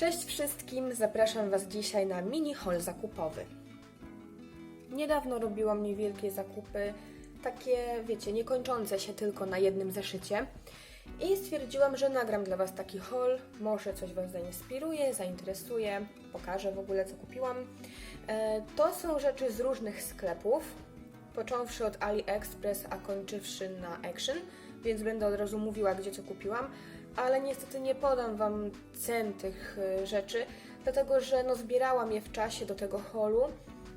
Cześć wszystkim, zapraszam Was dzisiaj na mini haul zakupowy. Niedawno robiłam niewielkie zakupy, takie, wiecie, niekończące się tylko na jednym zeszycie. I stwierdziłam, że nagram dla Was taki haul, może coś Was zainspiruje, zainteresuje, pokażę w ogóle co kupiłam. E, To są rzeczy z różnych sklepów, począwszy od AliExpress, a kończywszy na Action, więc będę od razu mówiła, gdzie co kupiłam, ale niestety nie podam Wam cen tych e, rzeczy, dlatego że no, zbierałam je w czasie do tego holu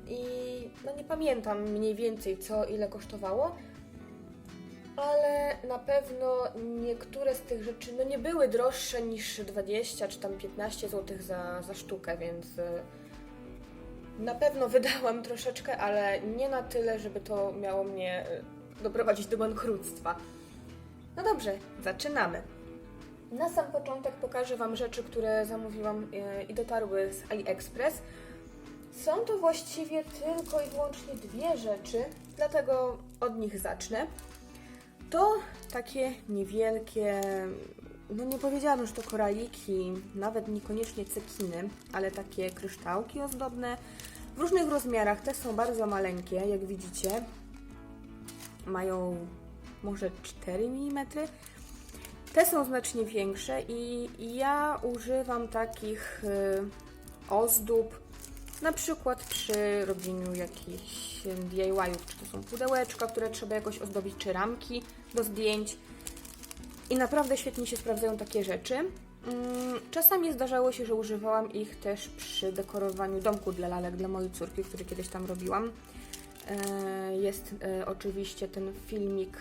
i no, nie pamiętam mniej więcej co ile kosztowało, ale na pewno niektóre z tych rzeczy no, nie były droższe niż 20 czy tam 15 zł za, za sztukę, więc e, na pewno wydałam troszeczkę, ale nie na tyle, żeby to miało mnie e, doprowadzić do bankructwa. No dobrze, zaczynamy. Na sam początek pokażę Wam rzeczy, które zamówiłam e, i dotarły z AliExpress. Są to właściwie tylko i wyłącznie dwie rzeczy, dlatego od nich zacznę. To takie niewielkie, no nie powiedziałabym, że to koraliki, nawet niekoniecznie cekiny, ale takie kryształki ozdobne w różnych rozmiarach. Te są bardzo maleńkie, jak widzicie. Mają może 4 mm. Te są znacznie większe i ja używam takich y, ozdób na przykład przy robieniu jakichś DIY-ów, czy to są pudełeczka, które trzeba jakoś ozdobić, czy ramki do zdjęć. I naprawdę świetnie się sprawdzają takie rzeczy. Mm, Czasami zdarzało się, że używałam ich też przy dekorowaniu domku dla lalek dla mojej córki, który kiedyś tam robiłam. E, Jest e, oczywiście ten filmik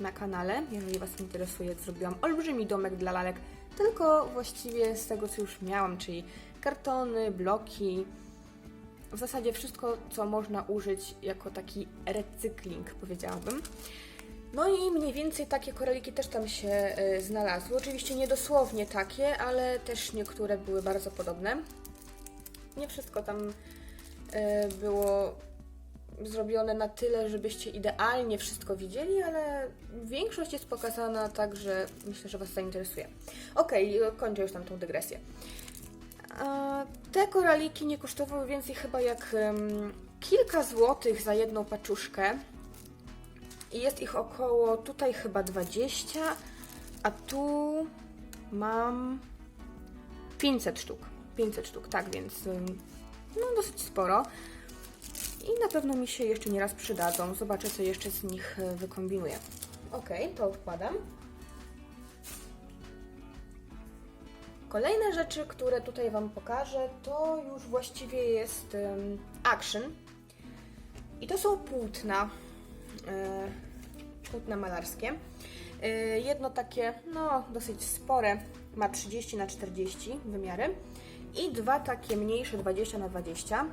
na kanale, jeżeli Was interesuje, zrobiłam olbrzymi domek dla lalek, tylko właściwie z tego, co już miałam, czyli kartony, bloki, w zasadzie wszystko, co można użyć jako taki recykling, powiedziałabym. No i mniej więcej takie koraliki też tam się y, znalazły. Oczywiście nie dosłownie takie, ale też niektóre były bardzo podobne. Nie wszystko tam y, było zrobione na tyle, żebyście idealnie wszystko widzieli, ale większość jest pokazana tak, że myślę, że Was zainteresuje. Okej, kończę już tam tą dygresję. Te koraliki nie kosztowały więcej chyba jak kilka złotych za jedną paczuszkę. I jest ich około, tutaj chyba 20, a tu mam 500 sztuk. 500 sztuk, tak, więc no dosyć sporo. I na pewno mi się jeszcze nieraz przydadzą. Zobaczę, co jeszcze z nich e, wykombinuję. Ok, to odkładam. Kolejne rzeczy, które tutaj Wam pokażę, to już właściwie jest action. I to są płótna, e, płótna malarskie. E, jedno takie, no dosyć spore, ma 30 na 40 wymiary i dwa takie mniejsze 20 na 20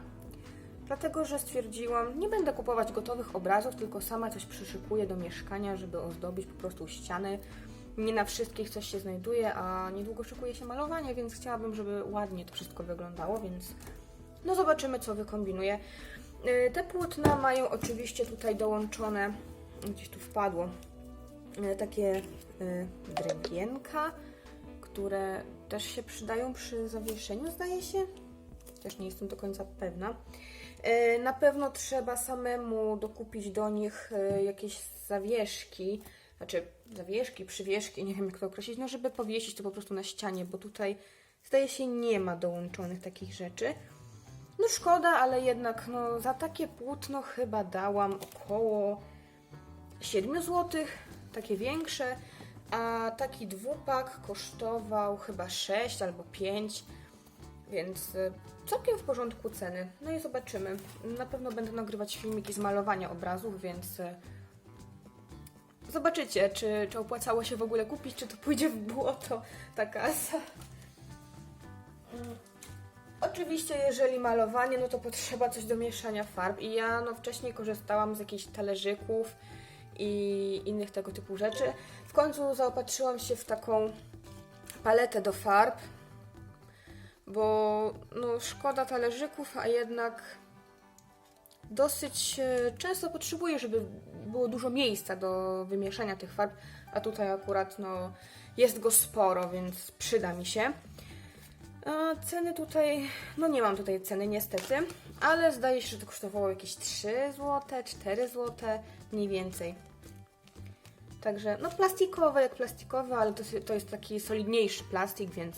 Dlatego, że stwierdziłam, nie będę kupować gotowych obrazów, tylko sama coś przyszykuję do mieszkania, żeby ozdobić po prostu ściany. Nie na wszystkich coś się znajduje, a niedługo szykuje się malowanie, więc chciałabym, żeby ładnie to wszystko wyglądało, więc no zobaczymy, co wykombinuję. Yy, Te płótna mają oczywiście tutaj dołączone, gdzieś tu wpadło, yy, takie yy, drewienka, które też się przydają przy zawieszeniu, zdaje się. Też nie jestem do końca pewna. E, Na pewno trzeba samemu dokupić do nich e, jakieś zawieszki, znaczy zawieszki, przywieszki, nie wiem jak to określić, no żeby powiesić to po prostu na ścianie, bo tutaj zdaje się nie ma dołączonych takich rzeczy. No szkoda, ale jednak no, za takie płótno chyba dałam około 7 zł, takie większe, a taki dwupak kosztował chyba 6 albo 5 więc y, całkiem w porządku ceny. No i zobaczymy. Na pewno będę nagrywać filmiki z malowania obrazów, więc y, zobaczycie, czy, czy opłacało się w ogóle kupić, czy to pójdzie w błoto ta kasa. Mm. Oczywiście, jeżeli malowanie, no to potrzeba coś do mieszania farb i ja no, wcześniej korzystałam z jakichś talerzyków i innych tego typu rzeczy. W końcu zaopatrzyłam się w taką paletę do farb, bo no, szkoda talerzyków, a jednak dosyć e, często potrzebuję, żeby było dużo miejsca do wymieszania tych farb, a tutaj akurat no, jest go sporo, więc przyda mi się. E, Ceny tutaj, no nie mam tutaj ceny niestety, ale zdaje się, że to kosztowało jakieś 3 zł, 4 zł, mniej więcej. Także, no plastikowe jak plastikowe, ale to, to jest taki solidniejszy plastik, więc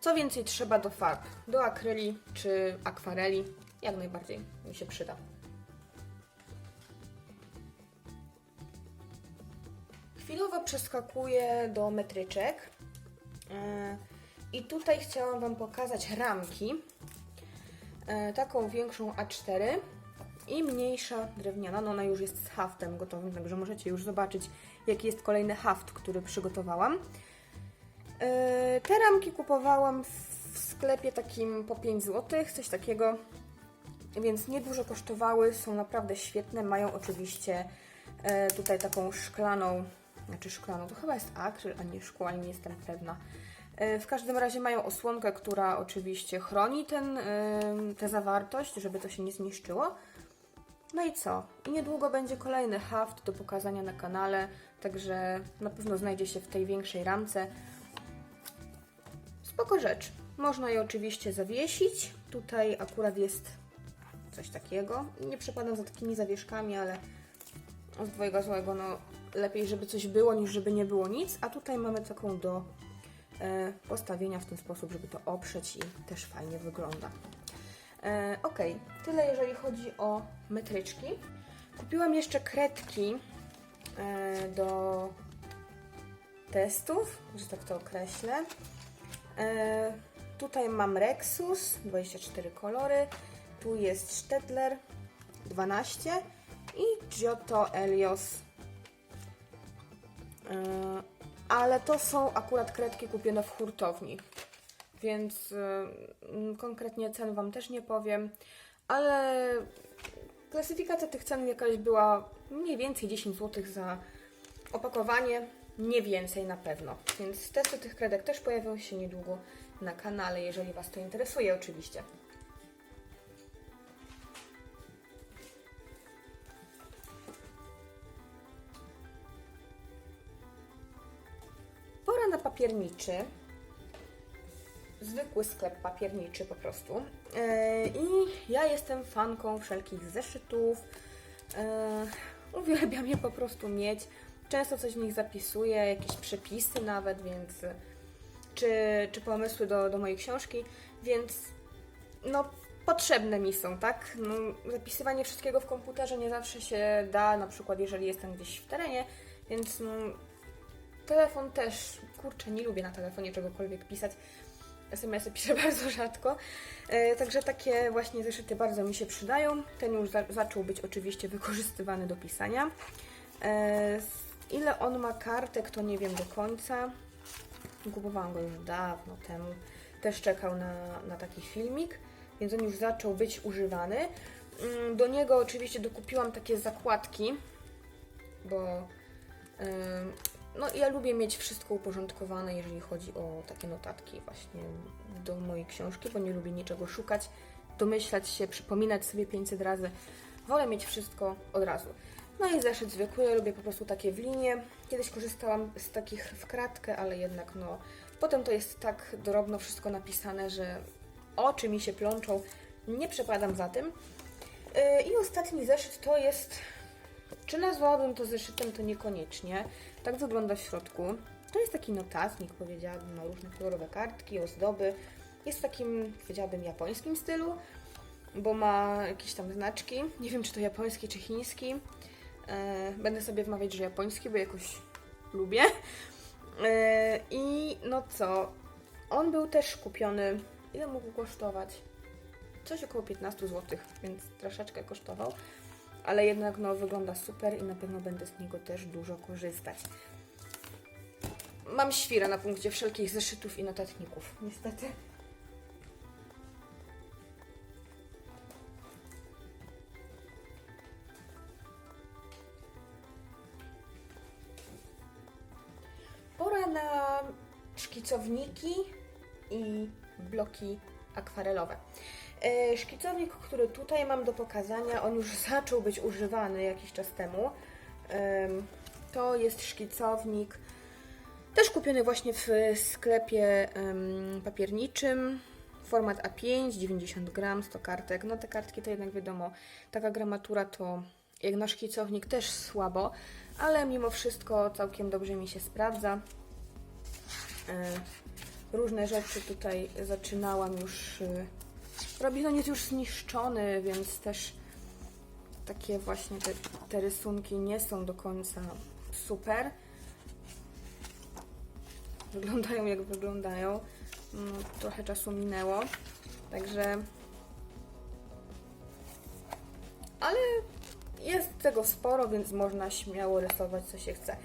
co więcej trzeba do farb, do akryli czy akwareli, jak najbardziej mi się przyda. Chwilowo przeskakuję do metryczek. E, I tutaj chciałam Wam pokazać ramki. E, Taką większą A4 i mniejsza drewniana. No ona już jest z haftem gotowym, także możecie już zobaczyć, jaki jest kolejny haft, który przygotowałam. E, Te ramki kupowałam w sklepie takim po 5 zł, coś takiego, więc niedużo kosztowały, są naprawdę świetne. Mają oczywiście e, tutaj taką szklaną, znaczy szklaną, to chyba jest akryl, a nie szkło, ale nie jestem pewna. E, W każdym razie mają osłonkę, która oczywiście chroni ten, tę zawartość, żeby to się nie zniszczyło. No i co? I niedługo będzie kolejny haft do pokazania na kanale, także na pewno znajdzie się w tej większej ramce. Spoko rzecz. Można je oczywiście zawiesić. Tutaj akurat jest coś takiego. Nie przepadam za takimi zawieszkami, ale z dwojga złego, no lepiej, żeby coś było, niż żeby nie było nic. A tutaj mamy taką do e, postawienia w ten sposób, żeby to oprzeć i też fajnie wygląda. E, ok, tyle jeżeli chodzi o metryczki. Kupiłam jeszcze kredki e, do testów, że tak to określę. E, tutaj mam Rexus, 24 kolory. Tu jest Stedler, 12 i Giotto Elios. E, ale to są akurat kredki kupione w hurtowni, więc e, mm, konkretnie cen Wam też nie powiem, ale klasyfikacja tych cen jakaś była mniej więcej 10 zł za opakowanie, nie więcej na pewno. Więc testy tych kredek też pojawią się niedługo na kanale, jeżeli Was to interesuje oczywiście. Pora na papierniczy. Zwykły sklep papierniczy po prostu. Yy, I ja jestem fanką wszelkich zeszytów. Yy, uwielbiam je po prostu mieć. Często coś w nich zapisuję, jakieś przepisy nawet, więc czy, czy pomysły do, do mojej książki, więc no potrzebne mi są, tak? No, zapisywanie wszystkiego w komputerze nie zawsze się da, na przykład jeżeli jestem gdzieś w terenie, więc no, telefon też, kurczę, nie lubię na telefonie czegokolwiek pisać. SMS-y piszę bardzo rzadko, e, także takie właśnie zeszyty bardzo mi się przydają. Ten już za zaczął być oczywiście wykorzystywany do pisania. E, ile on ma kartek, to nie wiem do końca. Kupowałam go już dawno temu. Też czekał na, na taki filmik, więc on już zaczął być używany. Mm, Do niego oczywiście dokupiłam takie zakładki, bo no ja lubię mieć wszystko uporządkowane, jeżeli chodzi o takie notatki właśnie do mojej książki, bo nie lubię niczego szukać, domyślać się, przypominać sobie 500 razy. Wolę mieć wszystko od razu. No i zeszyt zwykły, lubię po prostu takie w linie. Kiedyś korzystałam z takich w kratkę, ale jednak no, potem to jest tak drobno wszystko napisane, że oczy mi się plączą, nie przepadam za tym. Yy, I ostatni zeszyt to jest, czy nazwałabym to zeszytem, to niekoniecznie. Tak wygląda w środku. To jest taki notatnik, powiedziałabym, ma różne kolorowe kartki, ozdoby. Jest w takim, powiedziałabym, japońskim stylu, bo ma jakieś tam znaczki. Nie wiem, czy to japoński, czy chiński. E, Będę sobie wmawiać, że japoński, bo jakoś lubię. E, I no co? On był też kupiony. Ile mógł kosztować? Coś około 15 zł, więc troszeczkę kosztował. Ale jednak no, wygląda super i na pewno będę z niego też dużo korzystać. Mam świrę na punkcie wszelkich zeszytów i notatników, niestety. Szkicowniki i bloki akwarelowe. E, Szkicownik, który tutaj mam do pokazania, on już zaczął być używany jakiś czas temu. Em, To jest szkicownik Też kupiony właśnie w sklepie papierniczym. Format A5, 90 gram, 100 kartek. No te kartki to jednak wiadomo, taka gramatura to jak na szkicownik też słabo, ale mimo wszystko całkiem dobrze mi się sprawdza. E, różne rzeczy tutaj zaczynałam już e, robić. On jest już zniszczony, więc też takie właśnie te, te rysunki nie są do końca super. Wyglądają jak wyglądają. No, trochę czasu minęło, także. Ale jest tego sporo, więc można śmiało rysować co się chce.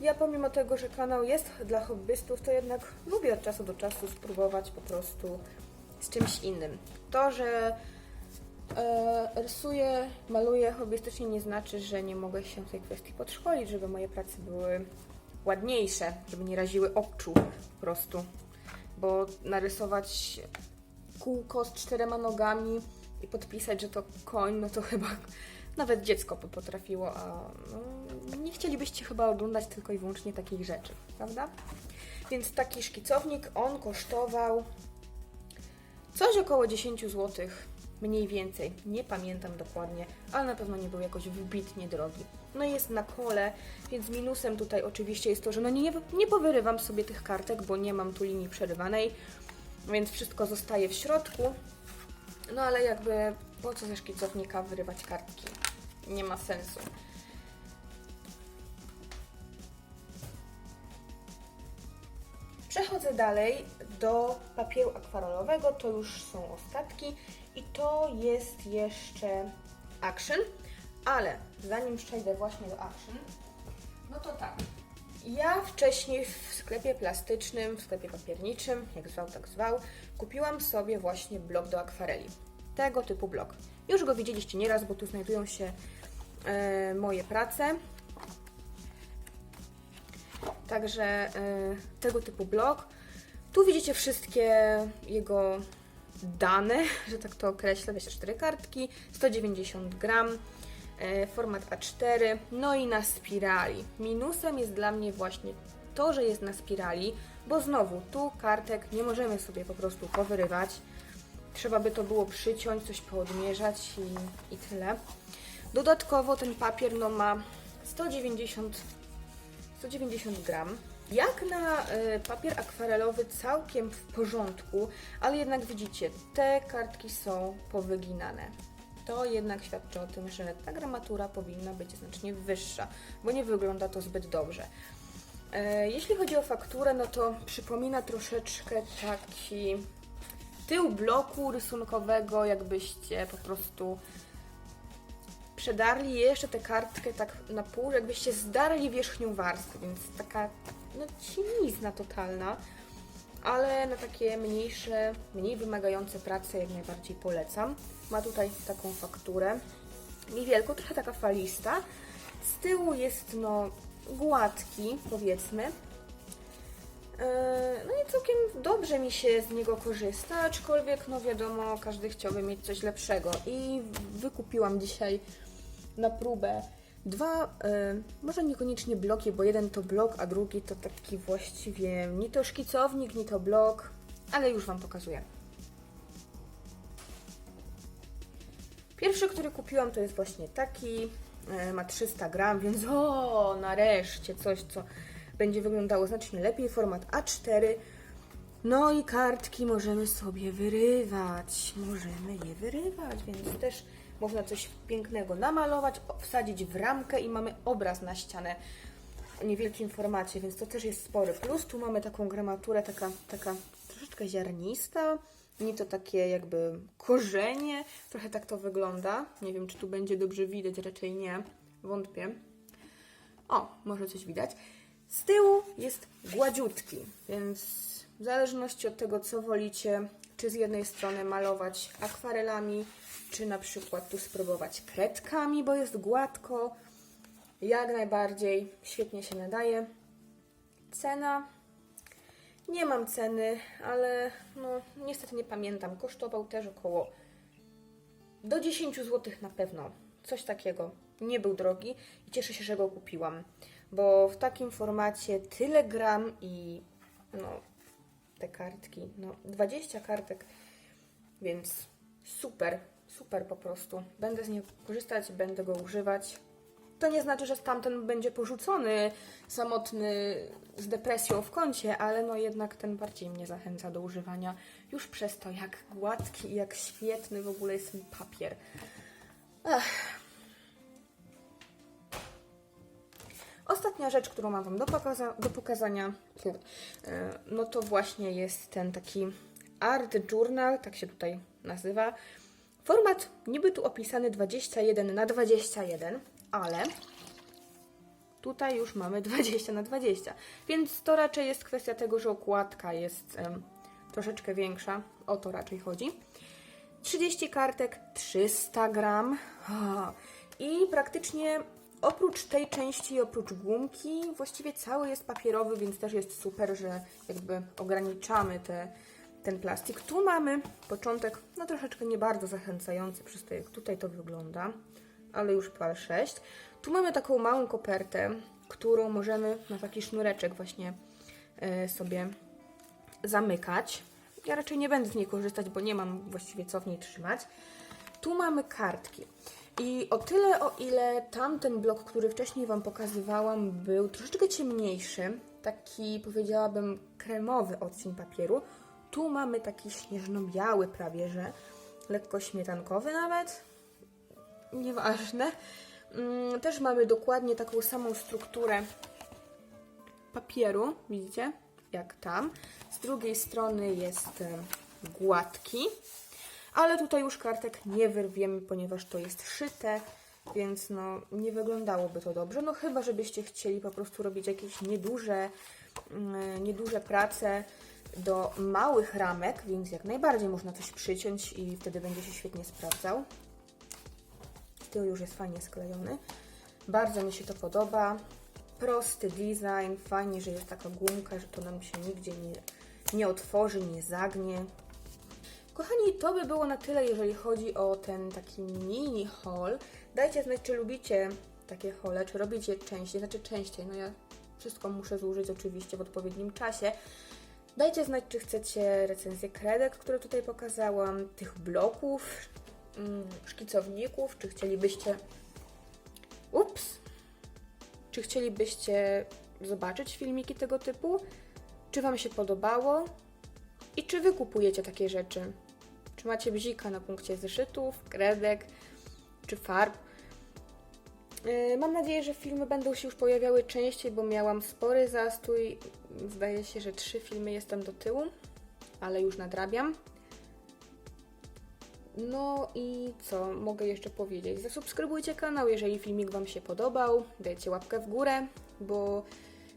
Ja pomimo tego, że kanał jest dla hobbystów, to jednak lubię od czasu do czasu spróbować po prostu z czymś innym. To, że e, rysuję, maluję hobbystycznie nie znaczy, że nie mogę się w tej kwestii podszkolić, żeby moje prace były ładniejsze, żeby nie raziły oczu po prostu. Bo narysować kółko z czterema nogami i podpisać, że to koń, no to chyba nawet dziecko by potrafiło, a no, nie chcielibyście chyba oglądać tylko i wyłącznie takich rzeczy, prawda? Więc taki szkicownik, on kosztował coś około 10 zł, mniej więcej, nie pamiętam dokładnie, ale na pewno nie był jakoś wybitnie drogi. No i jest na kole, więc minusem tutaj oczywiście jest to, że no nie, nie powyrywam sobie tych kartek, bo nie mam tu linii przerywanej, więc wszystko zostaje w środku. No ale jakby po co ze szkicownika wyrywać kartki? Nie ma sensu. Przechodzę dalej do papieru akwarelowego, to już są ostatki i to jest jeszcze Action, ale zanim przejdę właśnie do Action, no to tak. Ja wcześniej w sklepie plastycznym, w sklepie papierniczym, jak zwał, tak zwał, kupiłam sobie właśnie blok do akwareli. Tego typu blok. Już go widzieliście nieraz, bo tu znajdują się moje prace. Także e, tego typu blok. Tu widzicie wszystkie jego dane, że tak to określę, 24 kartki, 190 gram, e, format A4, no i na spirali. Minusem jest dla mnie właśnie to, że jest na spirali, bo znowu tu kartek nie możemy sobie po prostu powyrywać. Trzeba by to było przyciąć, coś poodmierzać i, i tyle. Dodatkowo ten papier no, ma 190, 190 gram. Jak na y, papier akwarelowy całkiem w porządku, ale jednak widzicie, te kartki są powyginane. To jednak świadczy o tym, że ta gramatura powinna być znacznie wyższa, bo nie wygląda to zbyt dobrze. E, Jeśli chodzi o fakturę, no to przypomina troszeczkę taki tył bloku rysunkowego, jakbyście po prostu przedarli jeszcze tę kartkę tak na pół, jakbyście zdarli wierzchnią warstwę, więc taka no totalna, ale na takie mniejsze, mniej wymagające prace jak najbardziej polecam. Ma tutaj taką fakturę, niewielką, trochę taka falista. Z tyłu jest no gładki, powiedzmy, Eee, No i całkiem dobrze mi się z niego korzysta, aczkolwiek no wiadomo, każdy chciałby mieć coś lepszego. I wykupiłam dzisiaj na próbę dwa, e, może niekoniecznie bloki, bo jeden to blok, a drugi to taki właściwie ni to szkicownik, ni to blok, ale już Wam pokazuję. Pierwszy, który kupiłam, to jest właśnie taki. e, Ma 300 gram, więc o, nareszcie coś, co będzie wyglądało znacznie lepiej. Format A4. No i kartki możemy sobie wyrywać. Możemy je wyrywać, więc też można coś pięknego namalować, o- wsadzić w ramkę i mamy obraz na ścianę w niewielkim formacie, więc to też jest spory plus. Tu mamy taką gramaturę, taka, taka troszeczkę ziarnista. Nie to takie jakby korzenie. Trochę tak to wygląda. Nie wiem, czy tu będzie dobrze widać, raczej nie. Wątpię. O, może coś widać. Z tyłu jest gładziutki, więc w zależności od tego, co wolicie, czy z jednej strony malować akwarelami, czy na przykład tu spróbować kredkami, bo jest gładko, jak najbardziej świetnie się nadaje. Cena. Nie mam ceny, ale no niestety nie pamiętam. Kosztował też około do 10 zł na pewno. Coś takiego. Nie był drogi i cieszę się, że go kupiłam. bo w takim formacie tyle gram i no, te kartki, no 20 kartek, więc super, super po prostu. Będę z niego korzystać, będę go używać. To nie znaczy, że tamten będzie porzucony, samotny, z depresją w kącie, ale no jednak ten bardziej mnie zachęca do używania już przez to, jak gładki i jak świetny w ogóle jest ten papier. Ostatnia rzecz, którą mam Wam do, pokaza- do pokazania, e, no to właśnie jest ten taki Art Journal, tak się tutaj nazywa. Format niby tu opisany 21 na 21, ale tutaj już mamy 20 na 20, więc to raczej jest kwestia tego, że okładka jest em, troszeczkę większa, o to raczej chodzi. 30 kartek, 300 gram i praktycznie oprócz tej części, oprócz gumki, właściwie cały jest papierowy, więc też jest super, że jakby ograniczamy te, ten plastik. Tu mamy początek, no troszeczkę nie bardzo zachęcający przez to, jak tutaj to wygląda, ale już pal 6. Tu mamy taką małą kopertę, którą możemy na taki sznureczek właśnie e, sobie zamykać. Ja raczej nie będę z niej korzystać, bo nie mam właściwie co w niej trzymać. Tu mamy kartki. I o tyle, o ile tamten blok, który wcześniej Wam pokazywałam, był troszeczkę ciemniejszy, taki powiedziałabym kremowy odcień papieru, tu mamy taki śnieżno-biały prawie, że lekko śmietankowy nawet, nieważne. Mm, Też mamy dokładnie taką samą strukturę papieru, widzicie? Jak tam. Z drugiej strony jest e, gładki, ale tutaj już kartek nie wyrwiemy, ponieważ to jest szyte, więc no nie wyglądałoby to dobrze. No chyba, żebyście chcieli po prostu robić jakieś nieduże, mm, nieduże prace do małych ramek, więc jak najbardziej można coś przyciąć i wtedy będzie się świetnie sprawdzał. Tył już jest fajnie sklejony. Bardzo mi się to podoba. Prosty design, fajnie, że jest taka gumka, że to nam się nigdzie nie, nie otworzy, nie zagnie. Kochani, to by było na tyle, jeżeli chodzi o ten taki mini haul. Dajcie znać, czy lubicie takie hole, czy robicie częściej, znaczy częściej, no ja wszystko muszę zużyć oczywiście w odpowiednim czasie. Dajcie znać, czy chcecie recenzję kredek, które tutaj pokazałam, tych bloków, mm, szkicowników, czy chcielibyście... Ups! Czy chcielibyście zobaczyć filmiki tego typu? Czy Wam się podobało? I czy Wy kupujecie takie rzeczy? Czy macie bzika na punkcie zeszytów, kredek czy farb? Yy, Mam nadzieję, że filmy będą się już pojawiały częściej, bo miałam spory zastój. Zdaje się, że trzy filmy jestem do tyłu, ale już nadrabiam. No i co mogę jeszcze powiedzieć? Zasubskrybujcie kanał, jeżeli filmik Wam się podobał. Dajcie łapkę w górę, bo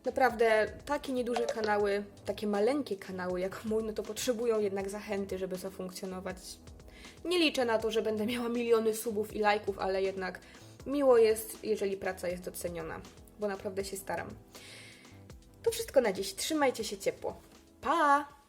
naprawdę takie nieduże kanały, takie maleńkie kanały jak mój, no to potrzebują jednak zachęty, żeby zafunkcjonować. Nie liczę na to, że będę miała miliony subów i lajków, ale jednak miło jest, jeżeli praca jest doceniona, bo naprawdę się staram. To wszystko na dziś. Trzymajcie się ciepło. Pa!